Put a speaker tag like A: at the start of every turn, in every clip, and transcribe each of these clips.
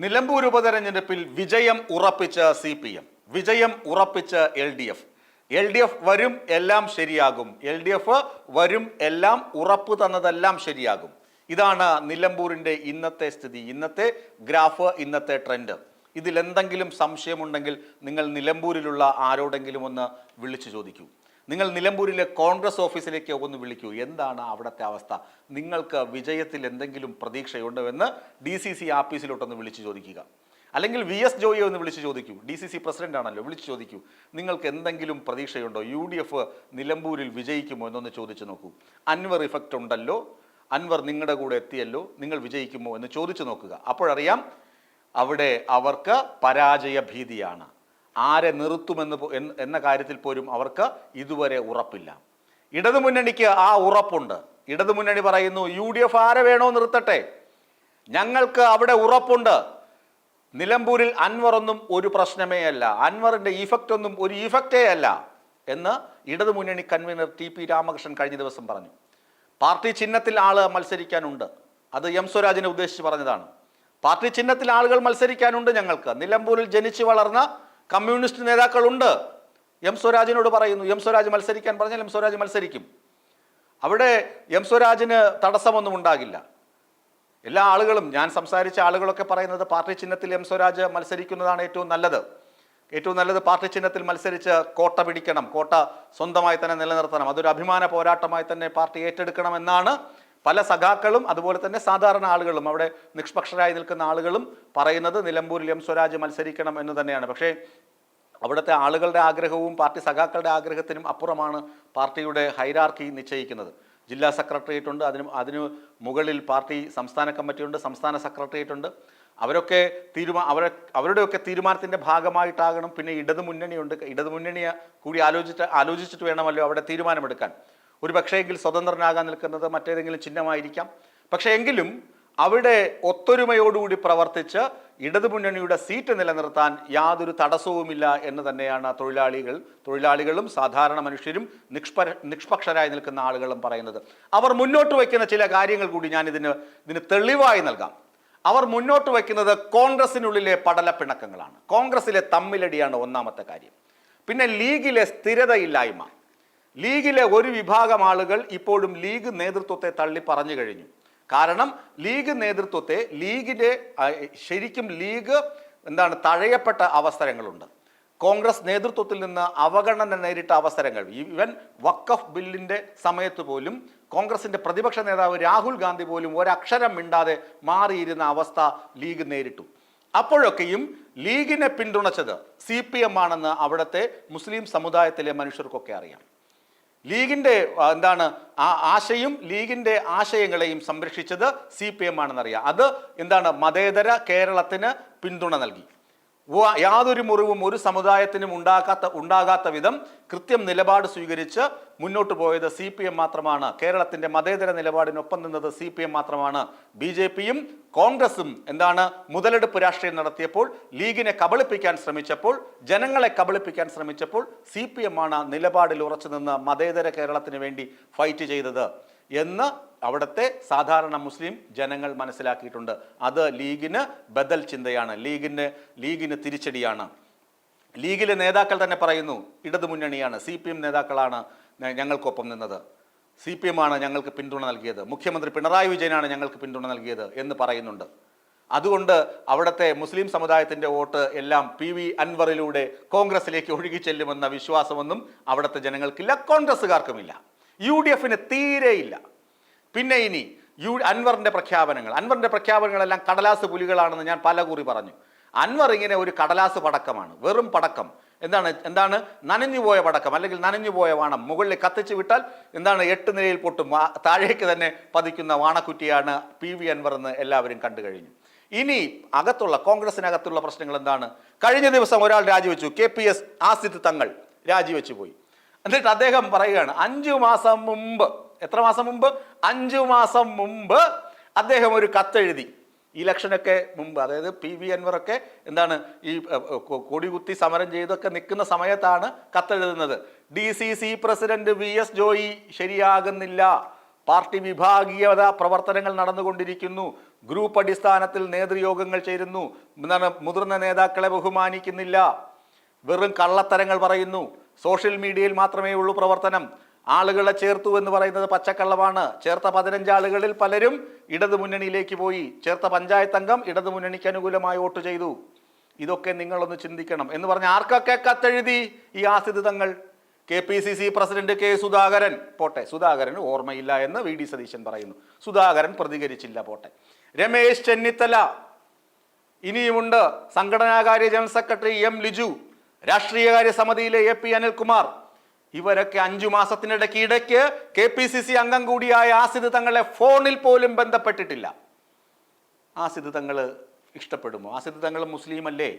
A: നിലമ്പൂർ ഉപതെരഞ്ഞെടുപ്പിൽ വിജയം ഉറപ്പിച്ച സി പി എം വിജയം ഉറപ്പിച്ച L D F L D F വരും എല്ലാം ശരിയാകും. എൽ ഡി എഫ് വരും എല്ലാം ഉറപ്പ് തന്നതെല്ലാം ശരിയാകും. ഇതാണ് നിലമ്പൂരിന്റെ ഇന്നത്തെ സ്ഥിതി ഇന്നത്തെ ഗ്രാഫ് ഇന്നത്തെ ട്രെൻഡ്. ഇതിലെന്തെങ്കിലും സംശയമുണ്ടെങ്കിൽ നിങ്ങൾ നിലമ്പൂരിലുള്ള ആരോടെങ്കിലും ഒന്ന് വിളിച്ചു ചോദിക്കൂ. നിങ്ങൾ നിലമ്പൂരിലെ കോൺഗ്രസ് ഓഫീസിലേക്ക് ഒന്ന് വിളിക്കൂ. എന്താണ് അവിടുത്തെ അവസ്ഥ? നിങ്ങൾക്ക് വിജയത്തിൽ എന്തെങ്കിലും പ്രതീക്ഷയുണ്ടോ എന്ന് ഡി സി സി ആഫീസിലോട്ടൊന്ന് വിളിച്ചു ചോദിക്കുക. അല്ലെങ്കിൽ വി എസ് ജോയിയെ ഒന്ന് വിളിച്ചു ചോദിക്കൂ. ഡി സി സി പ്രസിഡന്റ് ആണല്ലോ വിളിച്ചു ചോദിക്കൂ. നിങ്ങൾക്ക് എന്തെങ്കിലും പ്രതീക്ഷയുണ്ടോ? യു ഡി എഫ് നിലമ്പൂരിൽ വിജയിക്കുമോ എന്നൊന്ന് ചോദിച്ചു നോക്കൂ. അൻവർ ഇഫക്റ്റ് ഉണ്ടല്ലോ. അൻവർ നിങ്ങളുടെ കൂടെ എത്തിയല്ലോ. നിങ്ങൾ വിജയിക്കുമോ എന്ന് ചോദിച്ചു നോക്കുക. അപ്പോഴറിയാം അവിടെ അവർക്ക് പരാജയ ഭീതിയാണ്. ആരെ നിർത്തുമെന്ന് എന്ന- കാര്യത്തിൽ പോലും അവർക്ക് ഇതുവരെ ഉറപ്പില്ല. ഇടതുമുന്നണിക്ക് ആ ഉറപ്പുണ്ട്. ഇടതുമുന്നണി പറയുന്നു യു ഡി എഫ് ആരെ വേണോ നിർത്തട്ടെ? ഞങ്ങൾക്ക് അവിടെ ഉറപ്പുണ്ട്. നിലമ്പൂരിൽ അൻവർ ഒന്നും ഒരു പ്രശ്നമേ അല്ല. അൻവറിന്റെ ഇഫക്റ്റ് ഒന്നും ഒരു ഇഫക്റ്റേ അല്ല. എന്ന് ഇടതുമുന്നണി കൺവീനർ ടി പി രാമകൃഷ്ണൻ കഴിഞ്ഞ ദിവസം പറഞ്ഞു. പാർട്ടി ചിഹ്നത്തിൽ ആൾ മത്സരിക്കാനുണ്ട്. അത് എം സ്വരാജിനെ ഉദ്ദേശിച്ച് പറഞ്ഞതാണ്. പാർട്ടി ചിഹ്നത്തിൽ ആളുകൾ മത്സരിക്കാനുണ്ട് ഞങ്ങൾക്ക്. നിലമ്പൂരിൽ ജനിച്ചു വളർന്ന കമ്മ്യൂണിസ്റ്റ് നേതാക്കളുണ്ട്. എം സ്വരാജിനോട് പറയുന്നു. എം സ്വരാജ് മത്സരിക്കാൻ പറഞ്ഞാൽ എം സ്വരാജ് മത്സരിക്കും. അവിടെ എം സ്വരാജിന് തടസ്സമൊന്നും ഉണ്ടാകില്ല. എല്ലാ ആളുകളും ഞാൻ സംസാരിച്ച ആളുകളൊക്കെ പറയുന്നത് പാർട്ടി ചിഹ്നത്തിൽ എം സ്വരാജ് മത്സരിക്കുന്നതാണ് ഏറ്റവും നല്ലത്. ഏറ്റവും നല്ലത് പാർട്ടി ചിഹ്നത്തിൽ മത്സരിച്ച് കോട്ട പിടിക്കണം. കോട്ട സ്വന്തമായി തന്നെ നിലനിർത്തണം. അതൊരു അഭിമാന പോരാട്ടമായി തന്നെ പാർട്ടി ഏറ്റെടുക്കണം എന്നാണ് പല സഖാക്കളും അതുപോലെ തന്നെ സാധാരണ ആളുകളും അവിടെ നിഷ്പക്ഷരായി നിൽക്കുന്ന ആളുകളും പറയുന്നത് നിലമ്പൂരിൽ എം സ്വരാജ് മത്സരിക്കണം എന്ന് തന്നെയാണ്. പക്ഷേ അവിടുത്തെ ആളുകളുടെ ആഗ്രഹവും പാർട്ടി സഖാക്കളുടെ ആഗ്രഹത്തിനും അപ്പുറമാണ് പാർട്ടിയുടെ ഹൈരാർക്കി നിശ്ചയിക്കുന്നത്. ജില്ലാ സെക്രട്ടേറിയറ്റ് ഉണ്ട് അതിന് അതിന് മുകളിൽ പാർട്ടി സംസ്ഥാന കമ്മിറ്റിയുണ്ട് സംസ്ഥാന സെക്രട്ടേറിയറ്റ് ഉണ്ട്. അവരൊക്കെ തീരുമാ അവരെ അവരുടെയൊക്കെ തീരുമാനത്തിന്റെ ഭാഗമായിട്ടാകണം പിന്നെ ഇടതു മുന്നണിയുണ്ട് ഇടതു കൂടി ആലോചിച്ചിട്ട് ആലോചിച്ചിട്ട് വേണമല്ലോ അവിടെ തീരുമാനമെടുക്കാൻ. ഒരു പക്ഷേങ്കിൽ സ്വതന്ത്രനാകാൻ നിൽക്കുന്നത് മറ്റേതെങ്കിലും ചിഹ്നമായിരിക്കാം. പക്ഷേ എങ്കിലും അവിടെ ഒത്തൊരുമയോടുകൂടി പ്രവർത്തിച്ച് ഇടതുമുന്നണിയുടെ സീറ്റ് നിലനിർത്താൻ യാതൊരു തടസ്സവുമില്ല എന്ന് തന്നെയാണ് തൊഴിലാളികൾ തൊഴിലാളികളും സാധാരണ മനുഷ്യരും നിഷ്പ നിഷ്പക്ഷരായി നിൽക്കുന്ന ആളുകളും പറയുന്നത്. അവർ മുന്നോട്ട് വയ്ക്കുന്ന ചില കാര്യങ്ങൾ കൂടി ഞാൻ ഇതിന് ഇതിന് തെളിവായി നൽകാം. അവർ മുന്നോട്ട് വയ്ക്കുന്നത് കോൺഗ്രസിനുള്ളിലെ പടലപ്പിണക്കങ്ങളാണ്. കോൺഗ്രസിലെ തമ്മിലടിയാണ് ഒന്നാമത്തെ കാര്യം. പിന്നെ ലീഗിലെ സ്ഥിരതയില്ലായ്മ. ലീഗിലെ ഒരു വിഭാഗം ആളുകൾ ഇപ്പോഴും ലീഗ് നേതൃത്വത്തെ തള്ളി പറഞ്ഞു കഴിഞ്ഞു. കാരണം ലീഗ് നേതൃത്വത്തെ ലീഗിന്റെ ശരിക്കും ലീഗ് എന്താണ് തഴയപ്പെട്ട അവസരങ്ങളുണ്ട്. കോൺഗ്രസ് നേതൃത്വത്തിൽ നിന്ന് അവഗണന നേരിട്ട അവസരങ്ങൾ. ഈവൻ വക്കഫ് ബില്ലിന്റെ സമയത്ത് പോലും കോൺഗ്രസിന്റെ പ്രതിപക്ഷ നേതാവ് രാഹുൽ ഗാന്ധി പോലും ഒരക്ഷരം മിണ്ടാതെ മാറിയിരുന്ന അവസ്ഥ ലീഗ് നേരിട്ടു. അപ്പോഴൊക്കെയും ലീഗിനെ പിന്തുണച്ചത് സി പി എം ആണെന്ന് അവിടുത്തെ മുസ്ലിം സമുദായത്തിലെ മനുഷ്യർക്കൊക്കെ അറിയാം. ലീഗിന്റെ എന്താണ് ആ ആശയും ലീഗിന്റെ ആശയങ്ങളെയും സംരക്ഷിച്ചത് സി പി എം ആണെന്നറിയാം. അത് എന്താണ് മതേതര കേരളത്തിന് പിന്തുണ നൽകി. യാതൊരു മുറിവും ഒരു സമുദായത്തിനും ഉണ്ടാകാത്ത ഉണ്ടാകാത്ത വിധം കൃത്യം നിലപാട് സ്വീകരിച്ച് മുന്നോട്ട് പോയത് സി പി എം മാത്രമാണ്. കേരളത്തിന്റെ മതേതര നിലപാടിനൊപ്പം നിന്നത് സി പി എം മാത്രമാണ്. ബി ജെ പിയും കോൺഗ്രസും എന്താണ് മുതലെടുപ്പ് രാഷ്ട്രീയം നടത്തിയപ്പോൾ ലീഗിനെ കബളിപ്പിക്കാൻ ശ്രമിച്ചപ്പോൾ ജനങ്ങളെ കബളിപ്പിക്കാൻ ശ്രമിച്ചപ്പോൾ സി പി എം ആണ് നിലപാടിൽ ഉറച്ചു നിന്ന് മതേതര കേരളത്തിന് വേണ്ടി ഫൈറ്റ് ചെയ്തത്. എന്ന് അവിടുത്തെ സാധാരണ മുസ്ലിം ജനങ്ങൾ മനസ്സിലാക്കിയിട്ടുണ്ട്. അത് ലീഗിന് ബദൽ ചിന്തയാണ്. ലീഗിന് ലീഗിന് തിരിച്ചടിയാണ്. ലീഗിലെ നേതാക്കൾ തന്നെ പറയുന്നു ഇടതുമുന്നണിയാണ് സി പി എം നേതാക്കളാണ് ഞങ്ങൾക്കൊപ്പം നിന്നത്. സി പി എം ആണ് ഞങ്ങൾക്ക് പിന്തുണ നൽകിയത്. മുഖ്യമന്ത്രി പിണറായി വിജയനാണ് ഞങ്ങൾക്ക് പിന്തുണ നൽകിയത് എന്ന് പറയുന്നുണ്ട്. അതുകൊണ്ട് അവിടുത്തെ മുസ്ലിം സമുദായത്തിന്റെ വോട്ട് എല്ലാം പി വി അൻവറിലൂടെ കോൺഗ്രസിലേക്ക് ഒഴുകി ചെല്ലുമെന്ന വിശ്വാസമൊന്നും അവിടുത്തെ ജനങ്ങൾക്കില്ല കോൺഗ്രസ്സുകാർക്കുമില്ല. യു ഡി എഫിന് തീരെയില്ല. പിന്നെ ഇനി യു അൻവറിന്റെ പ്രഖ്യാപനങ്ങൾ. അൻവറിന്റെ പ്രഖ്യാപനങ്ങളെല്ലാം കടലാസ് പുലികളാണെന്ന് ഞാൻ പല കുറി പറഞ്ഞു. അൻവർ ഇങ്ങനെ ഒരു കടലാസ് പടക്കമാണ് വെറും പടക്കം. എന്താണ് എന്താണ്? നനഞ്ഞുപോയ പടക്കം അല്ലെങ്കിൽ നനഞ്ഞുപോയ വാണം. മുകളിൽ കത്തിച്ചു വിട്ടാൽ എന്താണ്? എട്ട് നിലയിൽ പൊട്ടും. താഴേക്ക് തന്നെ പതിക്കുന്ന വാണക്കുറ്റിയാണ് പി വി അൻവർ എന്ന് എല്ലാവരും കണ്ടു കഴിഞ്ഞു. ഇനി അകത്തുള്ള കോൺഗ്രസിനകത്തുള്ള പ്രശ്നങ്ങൾ എന്താണ്? കഴിഞ്ഞ ദിവസം ഒരാൾ രാജിവെച്ചു. കെ പി എസ് ആസിദ് തങ്ങൾ രാജിവെച്ചു പോയി. എന്നിട്ട് അദ്ദേഹം പറയുകയാണ് അഞ്ചു മാസം മുമ്പ്. എത്ര മാസം മുമ്പ്? അഞ്ചു മാസം മുമ്പ് അദ്ദേഹം ഒരു കത്തെഴുതി. ഇലക്ഷനൊക്കെ മുമ്പ് അതായത് പി വി അൻവറൊക്കെ എന്താണ് ഈ കൊടികുത്തി സമരം ചെയ്തൊക്കെ നിൽക്കുന്ന സമയത്താണ് കത്തെഴുതുന്നത്. D C C president V S Joy ശരിയാകുന്നില്ല. Party വിഭാഗീയത പ്രവർത്തനങ്ങൾ നടന്നുകൊണ്ടിരിക്കുന്നു. ഗ്രൂപ്പ് അടിസ്ഥാനത്തിൽ നേതൃയോഗങ്ങൾ ചേരുന്നു. എന്താണ് മുതിർന്ന നേതാക്കളെ ബഹുമാനിക്കുന്നില്ല. വെറും കള്ളത്തരങ്ങൾ പറയുന്നു. സോഷ്യൽ മീഡിയയിൽ മാത്രമേ ഉള്ളൂ പ്രവർത്തനം. ആളുകളെ ചേർത്തു എന്ന് പറയുന്നത് പച്ചക്കള്ളമാണ്. ചേർത്ത പതിനഞ്ച് ആളുകളിൽ പലരും ഇടതു മുന്നണിയിലേക്ക് പോയി. ചേർത്ത പഞ്ചായത്ത് അംഗം ഇടതു മുന്നണിക്ക് അനുകൂലമായി വോട്ട് ചെയ്തു. ഇതൊക്കെ നിങ്ങളൊന്ന് ചിന്തിക്കണം. എന്ന് പറഞ്ഞ ആർക്കൊക്കെ കത്തെഴുതി ഈ Asid Thangal K P C C president K Sudhakaran. പോട്ടെ സുധാകരന് ഓർമ്മയില്ല എന്ന് വി ഡി സതീശൻ പറയുന്നു. സുധാകരൻ പ്രതികരിച്ചില്ല പോട്ടെ. രമേശ് ചെന്നിത്തല. ഇനിയുമുണ്ട്. സംഘടനാകാര്യ ജനറൽ സെക്രട്ടറി എം ലിജു. രാഷ്ട്രീയകാര്യ സമിതിയിലെ എ പി അനിൽകുമാർ. ഇവരൊക്കെ അഞ്ചു മാസത്തിനിടയ്ക്ക് ഇടയ്ക്ക് കെ പി സി സി അംഗം കൂടിയായ ആസിദ് തങ്ങളെ ഫോണിൽ പോലും ബന്ധപ്പെട്ടിട്ടില്ല. ആസിദ് തങ്ങൾ ഇഷ്ടപ്പെടുമോ? ആസിദ് തങ്ങൾ മുസ്ലിം അല്ലേ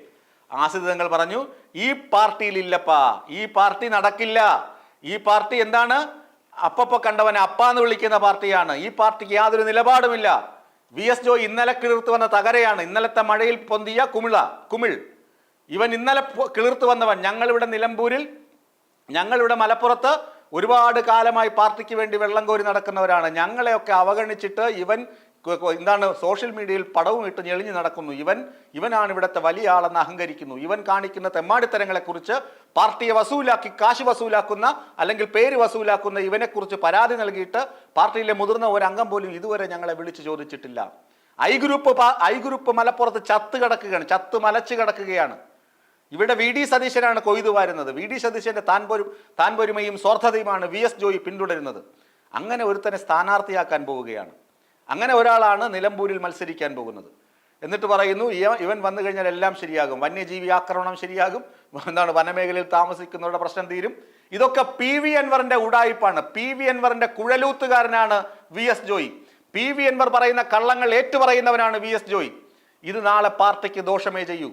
A: ആസിദ് തങ്ങൾ പറഞ്ഞു ഈ പാർട്ടിയിലില്ലപ്പാ ഈ പാർട്ടി നടക്കില്ല. ഈ പാർട്ടി എന്താണ്? അപ്പപ്പോ കണ്ടവനെ അപ്പാന്ന് വിളിക്കുന്ന പാർട്ടിയാണ്. ഈ പാർട്ടിക്ക് യാതൊരു നിലപാടുമില്ല. വി എസ് ജോയ് ഇന്നലെ കിളിർത്ത് വന്ന തകരയാണ്. ഇന്നലത്തെ മഴയിൽ പൊന്തിയ കുമിള കുമിൾ. ഇവൻ ഇന്നലെ കിളിർത്തു വന്നവൻ. ഞങ്ങളിവിടെ നിലമ്പൂരിൽ ഞങ്ങളിവിടെ മലപ്പുറത്ത് ഒരുപാട് കാലമായി പാർട്ടിക്ക് വേണ്ടി വെള്ളം കോരി നടക്കുന്നവരാണ്. ഞങ്ങളെയൊക്കെ അവഗണിച്ചിട്ട് ഇവൻ എന്താണ് സോഷ്യൽ മീഡിയയിൽ പടവും ഇട്ട് ഞെളിഞ്ഞു നടക്കുന്നു. ഇവൻ ഇവനാണ് ഇവിടുത്തെ വലിയ ആളെന്ന് അഹങ്കരിക്കുന്നു. ഇവൻ കാണിക്കുന്ന തെമ്മാടിത്തരങ്ങളെക്കുറിച്ച് പാർട്ടിയെ വസൂലാക്കി കാശ് വസൂലാക്കുന്ന അല്ലെങ്കിൽ പേര് വസൂലാക്കുന്ന ഇവനെക്കുറിച്ച് പരാതി നൽകിയിട്ട് പാർട്ടിയിലെ മുതിർന്ന ഒരു പോലും ഇതുവരെ ഞങ്ങളെ വിളിച്ചു ചോദിച്ചിട്ടില്ല. ഐ ഗ്രൂപ്പ് ഐ ഗ്രൂപ്പ് മലപ്പുറത്ത് ചത്ത് കിടക്കുകയാണ്. ചത്ത് മലച്ച് കിടക്കുകയാണ്. ഇവിടെ വി ഡി സതീശനാണ് കൊയ്തു വാരുന്നത്. വി ഡി സതീശന്റെ താൻ പോരും താൻ സ്വാർത്ഥതയുമാണ് വി എസ് ജോയി പിന്തുടരുന്നത്. അങ്ങനെ ഒരുത്തനെ സ്ഥാനാർത്ഥിയാക്കാൻ പോവുകയാണ്. അങ്ങനെ ഒരാളാണ് നിലമ്പൂരിൽ മത്സരിക്കാൻ പോകുന്നത്. എന്നിട്ട് പറയുന്നു ഇവൻ വന്നു കഴിഞ്ഞാൽ എല്ലാം ശരിയാകും. വന്യജീവി ആക്രമണം ശരിയാകും. എന്താണ് വനമേഖലയിൽ താമസിക്കുന്നവരുടെ പ്രശ്നം തീരും. ഇതൊക്കെ പി വി അൻവറിന്റെ ഉടായിപ്പാണ്. പി വി അൻവറിന്റെ കുഴലൂത്തുകാരനാണ് V S Joy. P V Anwar പറയുന്ന കള്ളങ്ങൾ ഏറ്റുപറയുന്നവനാണ് വി എസ് ജോയി. ഇത് നാളെ പാർട്ടിക്ക് ദോഷമേ ചെയ്യൂ.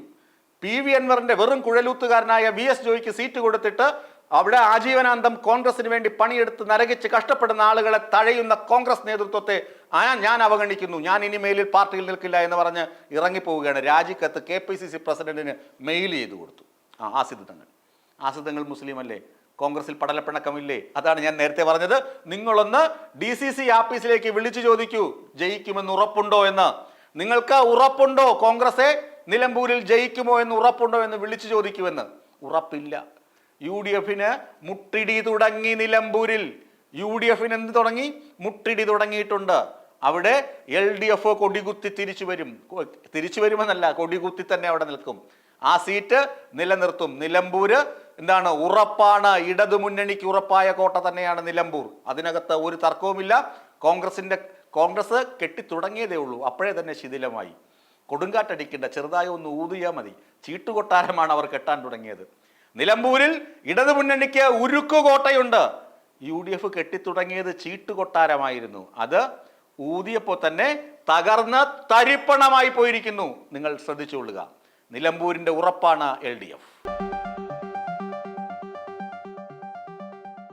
A: പി വി അൻവറിന്റെ വെറും കുഴലൂത്തുകാരനായ വി എസ് ജോയിക്ക് സീറ്റ് കൊടുത്തിട്ട് അവിടെ ആജീവനാന്തം കോൺഗ്രസിന് വേണ്ടി പണിയെടുത്ത് നരകിച്ച് കഷ്ടപ്പെടുന്ന ആളുകളെ തഴയുന്ന കോൺഗ്രസ് നേതൃത്വത്തെ ആ ഞാൻ അവഗണിക്കുന്നു. ഞാൻ ഇനി മേലിൽ പാർട്ടിയിൽ നിൽക്കില്ല എന്ന് പറഞ്ഞ് ഇറങ്ങിപ്പോവുകയാണ്. രാജിക്കത്ത് കെ പി സി സി പ്രസിഡന്റിന് മെയിൽ ചെയ്തു കൊടുത്തു. ആ ആസിദ് തങ്ങൾ ആസിദ് തങ്ങൾ മുസ്ലിം അല്ലേ കോൺഗ്രസിൽ പടലപ്പിണക്കമില്ലേ? അതാണ് ഞാൻ നേരത്തെ പറഞ്ഞത്. നിങ്ങളൊന്ന് ഡി സി സി ആഫീസിലേക്ക് വിളിച്ചു ചോദിക്കൂ. ജയിക്കുമെന്ന് ഉറപ്പുണ്ടോ എന്ന്. നിങ്ങൾക്ക് ഉറപ്പുണ്ടോ കോൺഗ്രസെ? നിലമ്പൂരിൽ ജയിക്കുമോ എന്ന് ഉറപ്പുണ്ടോ എന്ന് വിളിച്ചു ചോദിക്കുമെന്ന്? ഉറപ്പില്ല. യു ഡി എഫിന് മുട്ടിടി തുടങ്ങി നിലമ്പൂരിൽ. യു ഡി എഫിന് എന്ത് തുടങ്ങി? മുട്ടിടി തുടങ്ങിയിട്ടുണ്ട്. അവിടെ എൽ ഡി എഫ് കൊടികുത്തി തിരിച്ചു വരും. തിരിച്ചു വരുമെന്നല്ല കൊടികുത്തി തന്നെ അവിടെ നിൽക്കും. ആ സീറ്റ് നിലനിർത്തും. നിലമ്പൂര് എന്താണ് ഉറപ്പാണ്. ഇടതു മുന്നണിക്ക് ഉറപ്പായ കോട്ട തന്നെയാണ് നിലമ്പൂർ. അതിനകത്ത് ഒരു തർക്കവുമില്ല. കോൺഗ്രസിന്റെ കോൺഗ്രസ് കെട്ടിത്തുടങ്ങിയതേ ഉള്ളൂ. അപ്പോഴേ തന്നെ ശിഥിലമായി. കൊടുങ്കാറ്റടിക്കേണ്ട ചെറുതായി ഒന്ന് ഊതിയാൽ മതി. ചീട്ടുകൊട്ടാരമാണ് അവർ കെട്ടാൻ തുടങ്ങിയത്. നിലമ്പൂരിൽ ഇടതു മുന്നണിക്ക് ഉരുക്കുകോട്ടയുണ്ട്. യു ഡി എഫ് കെട്ടിത്തുടങ്ങിയത് ചീട്ടുകൊട്ടാരമായിരുന്നു. അത് ഊതിയപ്പോൾ തന്നെ തകർന്ന് തരിപ്പണമായി പോയിരിക്കുന്നു. നിങ്ങൾ ശ്രദ്ധിച്ചുകൊള്ളുക നിലമ്പൂരിന്റെ ഉറപ്പാണ് എൽ ഡി എഫ്.